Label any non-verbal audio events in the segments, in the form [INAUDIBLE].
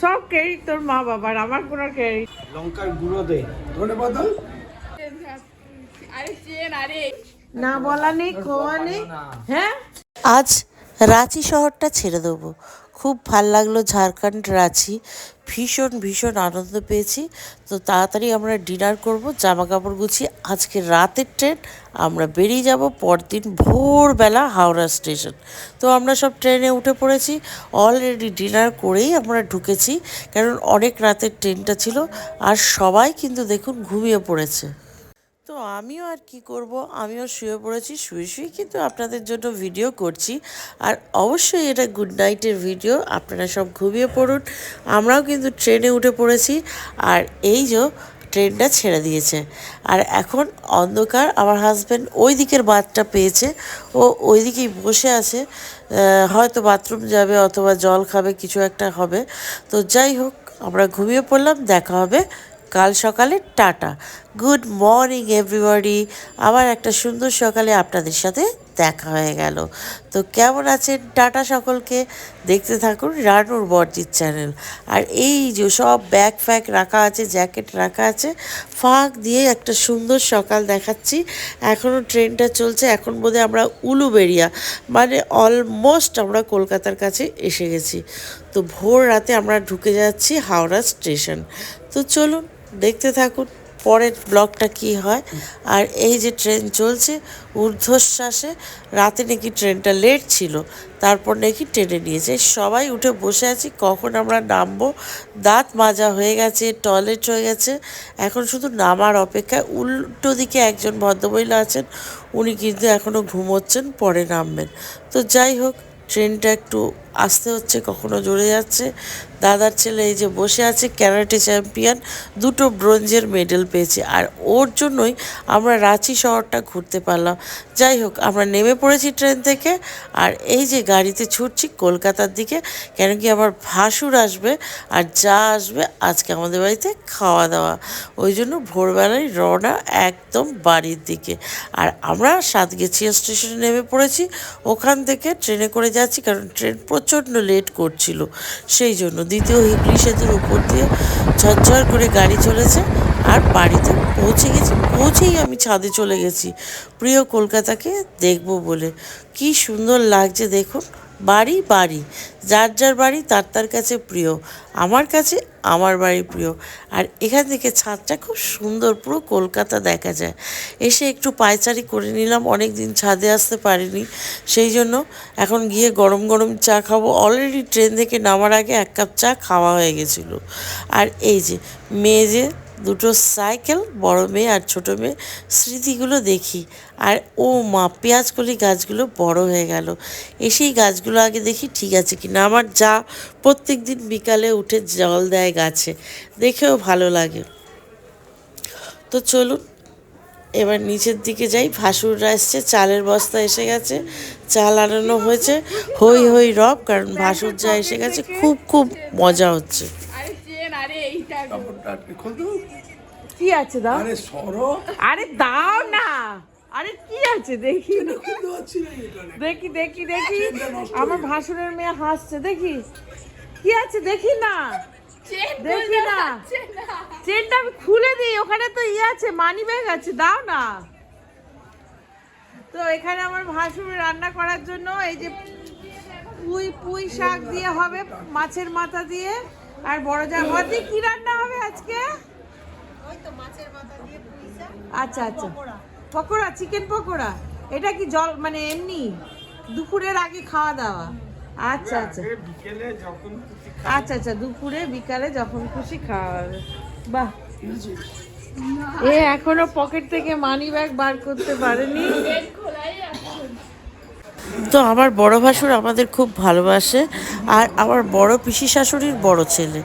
সব ক্রেডিট তোর মা বাবার আমার কোনো ক্রেডিট লঙ্কার গুঁড়ো দে। ধনে পাতা আরে চেন আরে না বলা নেই খোয়া নেই। হ্যাঁ? আজ রাঁচি শহরটা ছেড়ে দেবো। খুব ভালো লাগল ঝাড়খণ্ড রাঁচি। ভীষণ ভীষণ আনন্দ পেয়েছি। তো তাড়াতাড়ি আমরা ডিনার করব জামা কাপড় গুছিয়ে। আজকে রাতের ট্রেন, আমরা বেরিয়ে যাব পরদিন ভোরবেলা হাওড়া স্টেশন। তো আমরা সব ট্রেনে উঠে পড়েছি। অলরেডি ডিনার করেই আমরা ঢুকেছি। কারণ অনেক রাতের ট্রেনটা ছিল। আর সবাই কিন্তু দেখুন ঘুমিয়ে পড়েছে। তো আমিও আর কি করব? আমিও শুয়ে পড়েছি, শুয়ে শুয়ে কিন্তু আপনাদের জন্য ভিডিও করছি। আর অবশ্যই এটা গুড নাইটের ভিডিও আপনারা সব ঘুমিয়ে পড়ুন। আমরাও কিন্তু ট্রেনে উঠে পড়েছি। আর এই যে ট্রেনটা ছেড়ে দিয়েছে। আর এখন অন্ধকার, আমার হাজব্যান্ড ওই দিকের বাদটা পেয়েছে। ও ওই দিকেই বসে আছে। হয়তো বাথরুম যাবে অথবা জল খাবে, কিছু একটা হবে। তো যাই হোক, আমরা ঘুমিয়ে পড়লাম, দেখা হবে। কাল সকালে টাটা। Good morning, everybody. আবার একটা সুন্দর সকালে আপনাদের সাথে দেখা হয়ে গেল। তো কেমন আছেন টাটা সকলকে? দেখতে থাকুন রানুর বর্জির চ্যানেল। আর এই যে সব ব্যাগ ফ্যাগ রাখা আছে, জ্যাকেট রাখা আছে, ফাঁক দিয়ে একটা সুন্দর সকাল দেখাচ্ছি। এখনও ট্রেনটা চলছে, এখন বোধহয় আমরা উলুবেড়িয়া মানে অলমোস্ট আমরা কলকাতার কাছে এসে গেছি। তো ভোর রাতে আমরা ঢুকে যাচ্ছি হাওড়া স্টেশন। তো চলুন দেখতে থাকুন পরের ব্লগটা কি হয়। আর এই যে ট্রেন চলছে, ঊর্ধ্বশ্বাসে রাতে নাকি ট্রেনটা লেট ছিল, তারপর নাকি ট্রেনে নিয়েছে সবাই উঠে বসে আছি, কখন আমরা নামবো? দাঁত মাজা হয়ে গেছে, টয়লেট হয়ে গেছে। এখন শুধু নামার অপেক্ষায় উল্টো দিকে একজন ভদ্রমহিলা আছেন, উনি কিন্তু এখনও ঘুমোচ্ছেন, পরে নামবেন। তো যাই হোক, ট্রেনটা একটু আসতে হচ্ছে, কখনো জোরে যাচ্ছে। দাদার ছেলে এই যে বসে আছে, ক্যারাটে চ্যাম্পিয়ন, দুটো ব্রোঞ্জের মেডেল পেয়েছে। আর ওর জন্যই আমরা রাঁচি শহরটা ঘুরতে পারলাম। যাই হোক, আমরা নেমে পড়েছি ট্রেন থেকে, আর এই যে গাড়িতে ছুটছি কলকাতার দিকে, কেন কি আমার ভাসুর আসবে, আর যা আসবে আজকে আমাদের বাড়িতে খাওয়া দাওয়া। ওই জন্য ভোরবেলায় রওনা একদম বাড়ির দিকে। আর আমরা সাতগেছিয়া স্টেশনে নেমে পড়েছি, ওখান থেকে ট্রেনে করে যাচ্ছি, কারণ ট্রেন প্রচণ্ড লেট করছিল। সেই জন্য দ্বিতীয় হিগলি সেতুর উপর দিয়ে ঝরঝর করে গাড়ি চলেছে আর বাড়িতে পৌঁছে গেছি, পৌঁছেই আমি ছাদে চলে গেছি। প্রিয় কলকাতাকে দেখব বলে। কি সুন্দর লাগছে দেখুন। বাড়ি বাড়ি। যার যার বাড়ি, তার তার কাছে প্রিয়। আমার কাছে আমার বাড়ি প্রিয়। আর এখান থেকে ছাদটা খুব সুন্দর, পুরো কলকাতা দেখা যায়। এসে একটু পায়চারি করে নিলাম অনেক দিন ছাদে আসতে পারিনি। সেই জন্য এখন গিয়ে গরম গরম চা খাব। অলরেডি ট্রেন থেকে নামার আগে এক কাপ চা খাওয়া হয়ে গেছিল। আর এই যে, মেয়ে যে দুটো সাইকেল, বড় মেয়ে আর ছোট মেয়ে, স্মৃতিগুলো দেখি। আর ও মা, পেঁয়াজকলি গাছগুলো বড় হয়ে গেল। এসেই গাছগুলো আগে দেখি ঠিক আছে কি না আমার যা প্রত্যেক দিন বিকালে উঠে জল দেয় গাছে। দেখেও ভালো লাগে। তো চলুন, এবার নিচের দিকে যাই। ভাসুররা এসছে, চালের বস্তা এসে গেছে, চাল আনানো হয়েছে। হই হই রব, কারণ ভাসুর যা এসে গেছে, খুব খুব মজা হচ্ছে আরে চেন আরে এইটা গো। কাপড়টা আটকে খুলতো কি আছে দাও? আরে সরো। আরে দাও না। আরে কি আছে দেখি। দেখি দেখি দেখি। আমার ভাসুরের মেয়ে হাসছে দেখি। কি আছে দেখি না। চেন দেখি না। না। চেনটা আমি খুলে দিই ওখানে তো ইয়ে আছে মানি ব্যাগ আছে দাও না। তো এখানে আমার ভাসুর রান্না করার জন্য এই যে পুঁই পুঁই শাক দিয়ে হবে মাছের মাথা দিয়ে। আর বড় যা মতি কি রান্না হবে আজকে? আচ্ছা আচ্ছা। পকোড়া। চিকেন পকোড়া? এটা কি জল মানে এমনি? দুপুরের আগে খাওয়া দাওয়া? আচ্ছা আচ্ছা। বিকেলে যখন খুশি আচ্ছা আচ্ছা দুপুরে বিকালে যখন খুশি খাওয়া হবে। বাহ। এ এখনও পকেট থেকে মানি ব্যাগ বার করতে পারেনি। তো আমার বড় ভাসুর আমাদের খুব ভালোবাসে আর আমার বড় পিসি শাশুড়ির বড় ছেলে।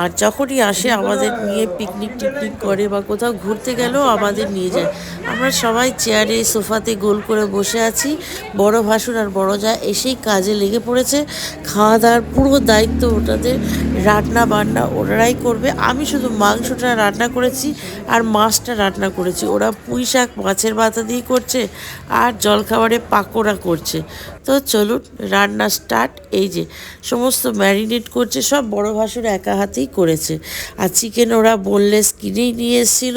আর যখনই আসে আমাদের নিয়ে পিকনিক টিকনিক করে বা কোথাও ঘুরতে গেলেও আমাদের নিয়ে যায়। আমরা সবাই চেয়ারে সোফাতে গোল করে বসে আছি। বড় ভাসুর আর বড় যা এসেই কাজে লেগে পড়েছে। খাওয়া দাওয়ার পুরো দায়িত্ব ওটাদের। রান্না বান্না ওনারাই করবে। আমি শুধু মাংসটা রান্না করেছি আর মাছটা রান্না করেছি। ওরা পুঁই শাক মাছের মাথা দিয়ে করছে আর জলখাবারে পাকোড়া করছে। তো চলুন, রান্না স্টার্ট এই যে, সমস্ত ম্যারিনেট করছে, সব বড় ভাসুর একা হাতেই করেছে। আর চিকেন ওরা বোনলেস কিনেই নিয়ে এসেছিল।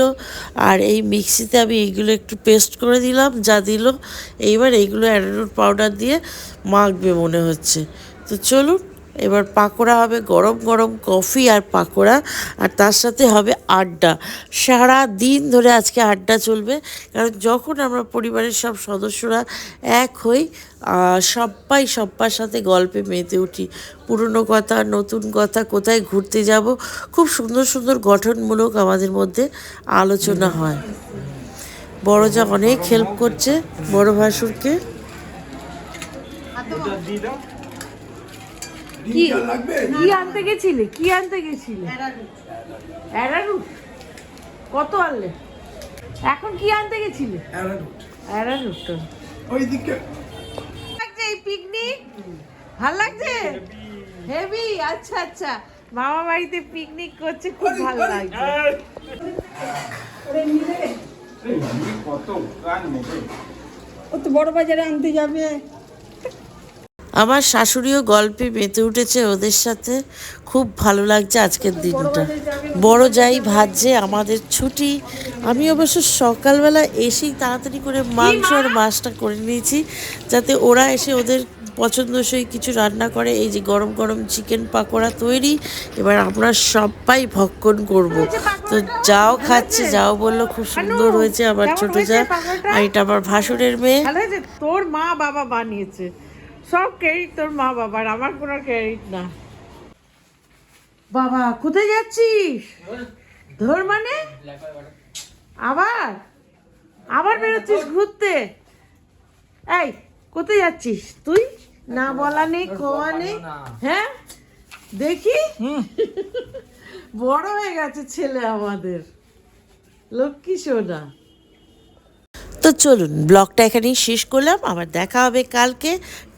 আর এই মিক্সিতে আমি এইগুলো একটু পেস্ট করে দিলাম, যা দিল। এইবার এইগুলো অ্যারারুট পাউডার দিয়ে মাখবে মনে হচ্ছে। তো চলুন এবার পাকোড়া হবে গরম গরম কফি আর পাকোড়া, আর তার সাথে হবে আড্ডা। সারা দিন ধরে আজকে আড্ডা চলবে, কারণ যখন আমরা পরিবারের সব সদস্যরা এক হই সবাই সব্বার সাথে গল্পে মেতে উঠি। পুরনো কথা, নতুন কথা, কোথায় ঘুরতে যাব, খুব সুন্দর সুন্দর গঠনমূলক আমাদের মধ্যে আলোচনা হয়। বড় যা অনেক হেল্প করছে বড় ভাসুরকে। কি লাগবে কি আনতে গেছিলে? কি আনতে গেছিলে? অ্যারারুট? কত আনলে? এখন কি আনতে গেছিলে? অ্যারারুট। অ্যারারুট। ওই দিকে। লাগছে এই পিকনিক? ভালো লাগছে? হেভি আচ্ছা আচ্ছা। মামা বাড়িতে পিকনিক করছে খুব ভালো লাগছে। কত গান নেবে? ও তো বড় বাজারে আনতে যাবে। আমার শাশুড়িও গল্পে মেতে উঠেছে ওদের সাথে। খুব ভালো লাগছে আজকের দিনটা। বড় যাই ভাজছে আমাদের ছুটি। আমি অবশ্য সকালবেলা এসেই তাড়াতাড়ি করে মাংস আর মাছটা করে নিয়েছি যাতে ওরা এসে ওদের পছন্দসই কিছু রান্না করে। এই যে গরম গরম চিকেন পাকোড়া তৈরি এবার আমরা সবাই ভক্ষণ করব। তো যাও খাচ্ছে যাও বলল খুব সুন্দর হয়েছে আমার ছোট যা। আর এটা আমার ভাসুরের মেয়ে। তোর মা বাবা বানিয়েছে। সব ক্রেডিট তোর মা বাবার আমার কোনো ক্রেডিট না। বাবা কোথায় যাচ্ছিস? ধর। মানে? আবার? আবার বেরোচ্ছিস ঘুরতে? এই কোথায় যাচ্ছিস? তুই? না বলা নেই কোয়া নেই। হ্যাঁ? দেখি? [LAUGHS] বড় হয়ে গেছে ছেলে আমাদের। লক্ষ্মী সোনা। তো চলুন ব্লগটা এখানেই শেষ করলাম। আবার দেখা হবে কালকে।